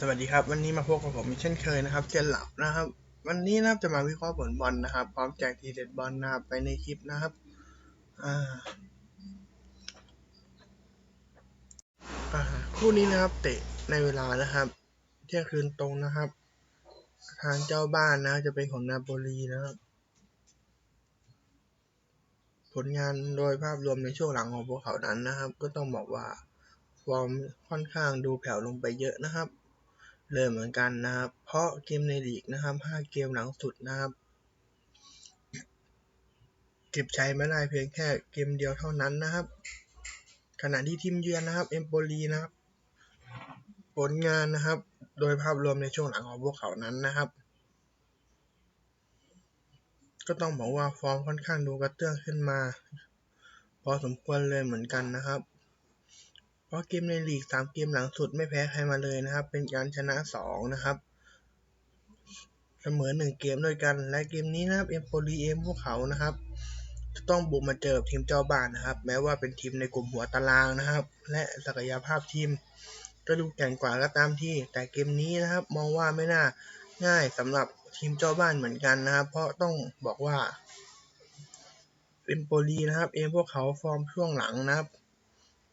สวัสดีครับ วันนี้มาพบกับผมเช่นเคยนะครับเจนหลับนะครับ วันนี้นะครับจะมาวิเคราะห์ผลบอลนะครับ พร้อมแจกทีเด็ดบอลนะครับไปในคลิปนะครับคู่นี้นะครับ เตะในเวลานะครับเที่ยงคืนตรงนะครับ ทางเจ้าบ้านนะจะเป็นของนาโปลีนะครับ ผลงานโดยภาพรวมในช่วงหลังของพวกเขานั้นนะครับ ก็ต้องบอกว่า ฟอร์มค่อนข้างดูแผ่วลงไปเยอะนะครับ เลยเหมือนกันนะครับ เพราะเกมในลีกนะครับ 5 เกมหลังสุดนะครับ เก็บชัยไม่ได้เพียงแค่เกมเดียวเท่านั้นนะครับ ขณะที่ทีมเยือนนะครับเอมโปลีนะครับ ผลงานนะครับ โดยภาพรวมในช่วงหลังของพวกเขานั้นนะครับ ก็ต้องบอกว่าฟอร์มค่อนข้างดูกระเตื้องขึ้นมา พอสมควรเลยเหมือนกันนะครับ เพราะเกมในลีกสามเกมหลังสุดไม่แพ้ใครมาเลยนะครับ เป็นการชนะสองนะครับเสมอหนึ่งเกมด้วยกัน และเกมนี้นะครับเอ็มโปลีเอมพวกเขานะครับ จะต้องบุกมาเจอทีมเจ้าบ้านนะครับ แม้ว่าเป็นทีมในกลุ่มหัวตารางนะครับ และศักยภาพทีมก็ดูแข่งกว่าก็ตามที่ แต่เกมนี้นะครับ มองว่าไม่น่าง่ายสำหรับทีมเจ้าบ้านเหมือนกันนะครับ เพราะต้องบอกว่าเอ็มโปลีนะครับ เอมพวกเขาฟอร์มช่วงหลังนะครับ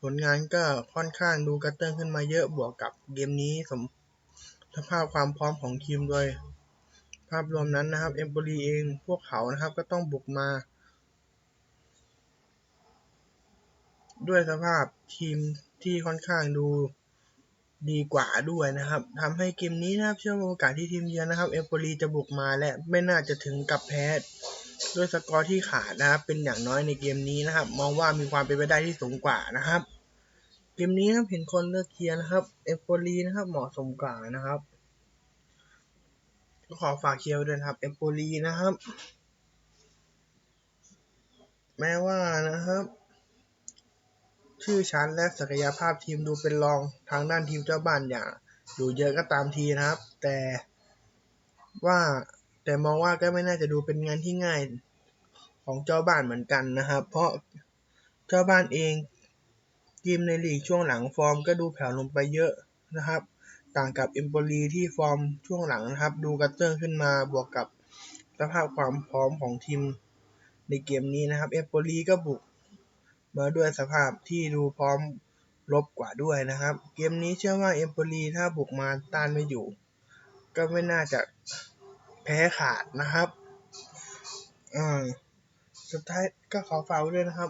ผลงานก็ค่อนข้างดูกระเตื้องขึ้นมาเยอะบวกกับเกมนี้สมสภาพความพร้อมของทีมโดย ภาพรวมนั้นนะครับเอมโปลีเองพวกเขานะครับก็ต้องบุกมา ด้วยสภาพทีมที่ค่อนข้างดูดีกว่าด้วยนะครับทำให้เกมนี้นะครับเชื่อว่าโอกาสที่ทีมเยือนนะครับ เอมโปลีจะบุกมาและไม่น่าจะถึงกับแพ้ด้วยสกอร์ที่ขาดนะครับเป็นอย่างน้อยในเกมนี้นะครับ มองว่ามีความเป็นไปได้ที่สูงกว่านะครับ เกมนี้ครับเห็นคนเลือกเคียร์นะครับเอมโปลีนะครับเหมาะสมกว่านะครับก็ขอฝากเคียร์ไว้ด้วยนครับเอมโปลีนะครับ แม้ว่านะครับ ชื่อชั้นและศักยภาพทีมดูเป็นรองทางด้านทีมเจ้าบ้านอย่างดูเยอะก็ตามทีนะครับ แต่ว่าแต่มองว่าก็ไม่น่าจะดูเป็นงานที่ง่ายของเจ้าบ้านเหมือนกันนะครับ เพราะเจ้าบ้านเอง ทีมในลีกช่วงหลังฟอร์มก็ดูแผ่วลงไปเยอะนะครับ ต่างกับเอมโปลีที่ฟอร์มช่วงหลังนะครับ ดูกระเตื้องขึ้นมาบวกกับสภาพความพร้อมของทีมในเกมนี้นะครับ เอมโปลีก็บุกมาด้วยสภาพที่ดูพร้อมลบกว่าด้วยนะครับ เกมนี้เชื่อว่าเอมโปลีถ้าบุกมาต้านไม่อยู่ ก็ไม่น่าจะแพ้ขาดนะครับอ่าสุดท้ายก็ขอฝากด้วยนะครับ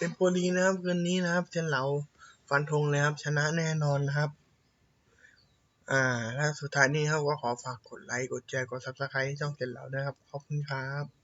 เอมโปลีนะครับเกมนี้นะครับเชนเหลาฟันธงเลยครับ ชนะแน่นอนนะครับ อ่าแล้วสุดท้ายนี้ครับก็ขอฝากกดไลค์ กดแชร์ กดซับสไครต์ช่องเชนเหลานะครับ ขอบคุณครับ